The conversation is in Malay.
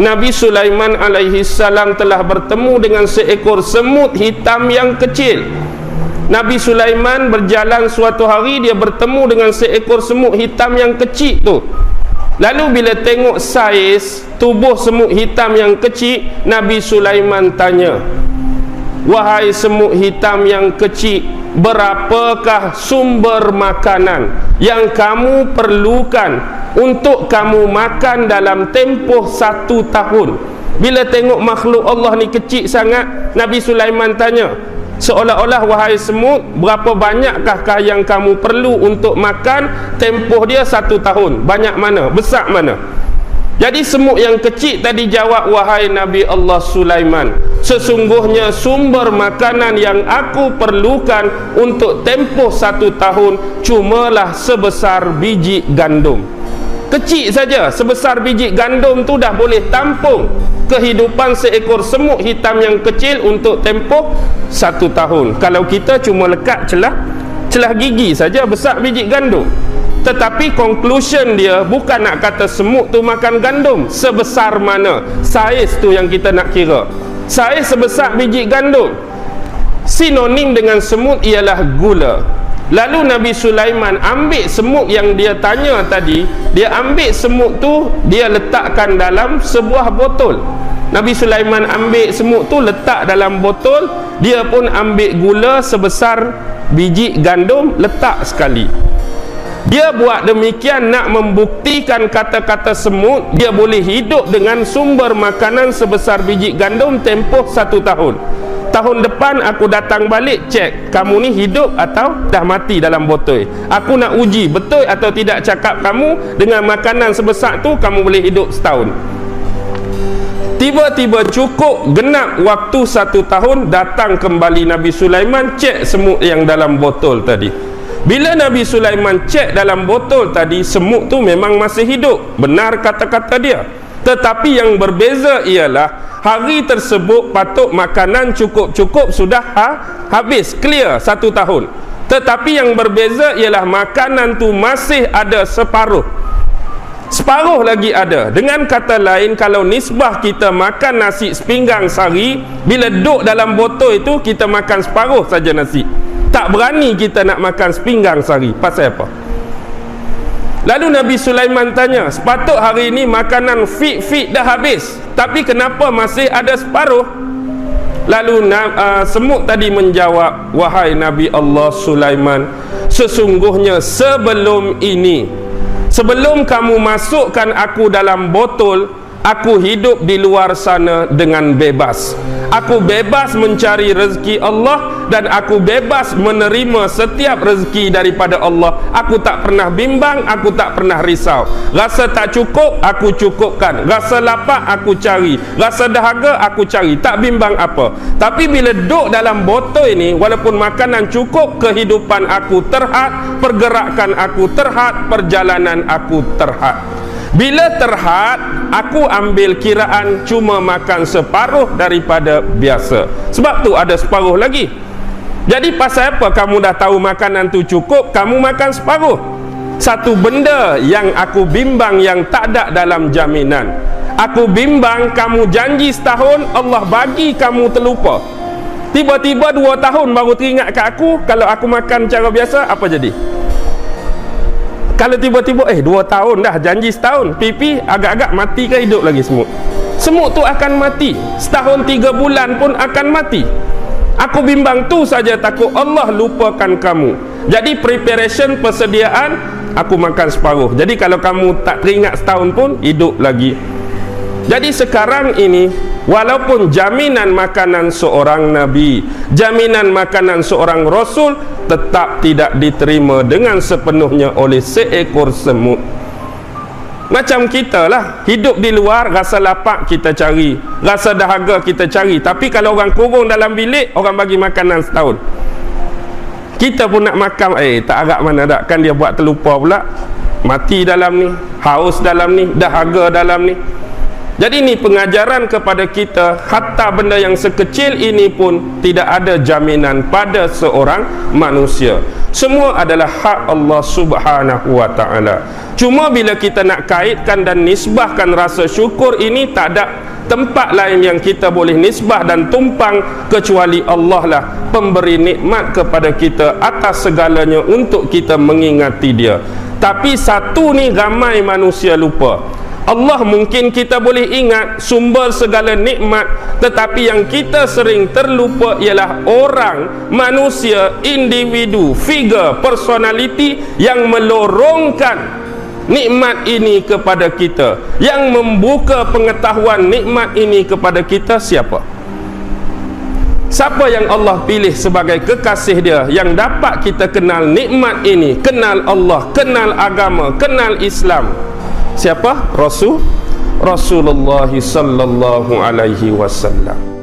Nabi Sulaiman alaihi salam telah bertemu dengan seekor semut hitam yang kecil. Nabi Sulaiman berjalan suatu hari dia bertemu dengan seekor semut hitam yang kecil tu. Lalu bila tengok saiz tubuh semut hitam yang kecil Nabi Sulaiman tanya Wahai semut hitam yang kecil Berapakah sumber makanan Yang kamu perlukan Untuk kamu makan dalam tempoh satu tahun Bila tengok makhluk Allah ni kecil sangat Nabi Sulaiman tanya Seolah-olah wahai semut Berapa banyakkah yang kamu perlu untuk makan Tempoh dia satu tahun Banyak mana? Besar mana? Jadi semut yang kecil tadi jawab wahai Nabi Allah Sulaiman Sesungguhnya sumber makanan yang aku perlukan untuk tempoh satu tahun Cumalah sebesar biji gandum. Kecil saja sebesar biji gandum tu dah boleh tampung Kehidupan seekor semut hitam yang kecil untuk tempoh satu tahun. Kalau kita cuma lekat celah Celah gigi saja besar biji gandum. Tetapi conclusion dia bukan nak kata semut tu makan gandum sebesar mana saiz tu yang kita nak kira saiz sebesar biji gandum sinonim dengan semut ialah gula. Lalu Nabi Sulaiman ambil semut yang dia tanya tadi dia ambil semut tu dia letakkan dalam sebuah botol. Nabi Sulaiman ambil semut tu letak dalam botol dia pun ambil gula sebesar biji gandum letak sekali dia buat demikian nak membuktikan kata-kata semut dia boleh hidup dengan sumber makanan sebesar biji gandum tempoh satu tahun. Tahun depan aku datang balik cek kamu ni hidup atau dah mati dalam botol? Aku nak uji betul atau tidak cakap kamu dengan makanan sebesar tu kamu boleh hidup setahun. Tiba-tiba cukup genap waktu satu tahun datang kembali Nabi Sulaiman cek semut yang dalam botol tadi bila Nabi Sulaiman cek dalam botol tadi semut tu memang masih hidup. Benar kata-kata dia. Tetapi yang berbeza ialah hari tersebut patut makanan cukup-cukup sudah ha, habis clear satu tahun. Tetapi yang berbeza ialah makanan tu masih ada separuh. Separuh lagi ada. Dengan kata lain kalau nisbah kita makan nasi sepinggang sehari bila duduk dalam botol itu kita makan separuh saja nasi tak berani kita nak makan sepinggang sehari pasal apa? Lalu Nabi Sulaiman tanya sepatut hari ini makanan fit-fit dah habis? Tapi kenapa masih ada separuh? Lalu uh, semut tadi menjawab wahai Nabi Allah Sulaiman sesungguhnya sebelum ini sebelum kamu masukkan aku dalam botol Aku hidup di luar sana dengan bebas. Aku bebas mencari rezeki Allah Dan aku bebas menerima setiap rezeki daripada Allah. Aku tak pernah bimbang, aku tak pernah risau. Rasa tak cukup, aku cukupkan. Rasa lapar, aku cari. Rasa dahaga, aku cari. Tak bimbang apa. Tapi bila duduk dalam botol ini Walaupun makanan cukup, kehidupan aku terhad Pergerakan aku terhad Perjalanan aku terhad bila terhad Aku ambil kiraan Cuma makan separuh daripada biasa. Sebab tu ada separuh lagi. Jadi pasal apa kamu dah tahu makanan tu cukup Kamu makan separuh? Satu benda yang aku bimbang Yang tak ada dalam jaminan. Aku bimbang kamu janji setahun Allah bagi kamu terlupa. Tiba-tiba dua tahun baru teringat ke aku Kalau aku makan cara biasa Apa jadi? Kalau tiba-tiba eh dua tahun dah janji setahun pipi agak-agak mati ke hidup lagi semut? Semut tu akan mati. Setahun tiga bulan pun akan mati. Aku bimbang tu saja takut Allah lupakan kamu. Jadi preparation persediaan aku makan separuh. Jadi kalau kamu tak teringat setahun pun hidup lagi jadi sekarang ini walaupun jaminan makanan seorang nabi jaminan makanan seorang rasul tetap tidak diterima dengan sepenuhnya oleh seekor semut. Macam kita lah hidup di luar rasa lapar kita cari rasa dahaga kita cari. Tapi kalau orang kurung dalam bilik orang bagi makanan setahun. Kita pun nak makan eh tak agak mana tak kan dia buat terlupa pula. Mati dalam ni haus dalam ni dahaga dalam ni jadi ini pengajaran kepada kita hatta benda yang sekecil ini pun tidak ada jaminan pada seorang manusia. Semua adalah hak Allah subhanahu wa ta'ala. Cuma bila kita nak kaitkan dan nisbahkan rasa syukur ini tak ada tempat lain yang kita boleh nisbah dan tumpang kecuali Allah lah pemberi nikmat kepada kita atas segalanya untuk kita mengingati dia. Tapi satu ni ramai manusia lupa Allah mungkin kita boleh ingat sumber segala nikmat tetapi yang kita sering terlupa ialah orang, manusia, individu, figure, personality yang melorongkan nikmat ini kepada kita. Yang membuka pengetahuan nikmat ini kepada kita siapa? Siapa yang Allah pilih sebagai kekasih dia yang dapat kita kenal nikmat ini? Kenal Allah kenal agama kenal Islam siapa? Rasul? Rasulullah sallallahu alaihi wasallam